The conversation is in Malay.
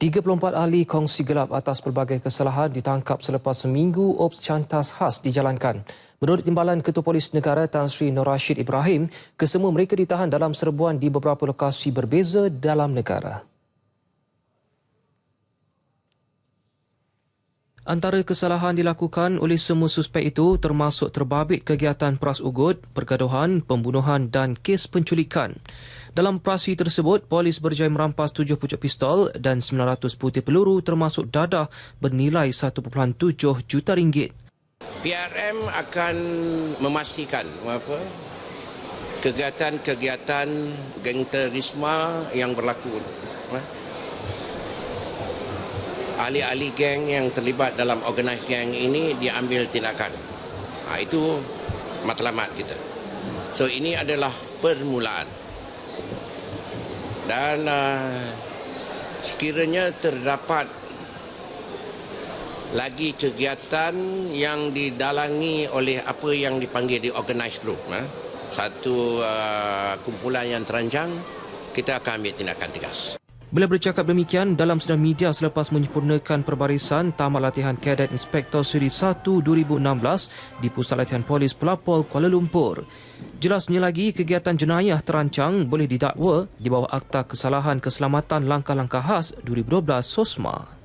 34 ahli kongsi gelap atas pelbagai kesalahan ditangkap selepas seminggu ops cantas khas dijalankan. Menurut Timbalan Ketua Polis Negara Tan Sri Nur Rashid Ibrahim, kesemua mereka ditahan dalam serbuan di beberapa lokasi berbeza dalam negara. Antara kesalahan dilakukan oleh semua suspek itu termasuk terbabit kegiatan peras ugut, pergaduhan, pembunuhan dan kes penculikan. Dalam operasi tersebut, polis berjaya merampas 7 pucuk pistol dan 900 putih peluru termasuk dadah bernilai 1.7 juta ringgit. PRM akan memastikan apa kegiatan-kegiatan geng terorisme yang berlaku. Ahli-ahli geng yang terlibat dalam organisasi geng ini diambil tindakan. Ha, itu matlamat kita. So ini adalah permulaan dan uh, sekiranya terdapat lagi kegiatan yang didalangi oleh apa yang dipanggil di organized group eh? satu uh, kumpulan yang terancang kita akan ambil tindakan tegas Beliau bercakap demikian dalam sedang media selepas menyempurnakan perbarisan Tamat Latihan Kadet Inspektor Seri 1 2016 di Pusat Latihan Polis Pelapol Kuala Lumpur. Jelasnya lagi, kegiatan jenayah terancang boleh didakwa di bawah Akta Kesalahan Keselamatan Langkah-Langkah Khas 2012 SOSMA.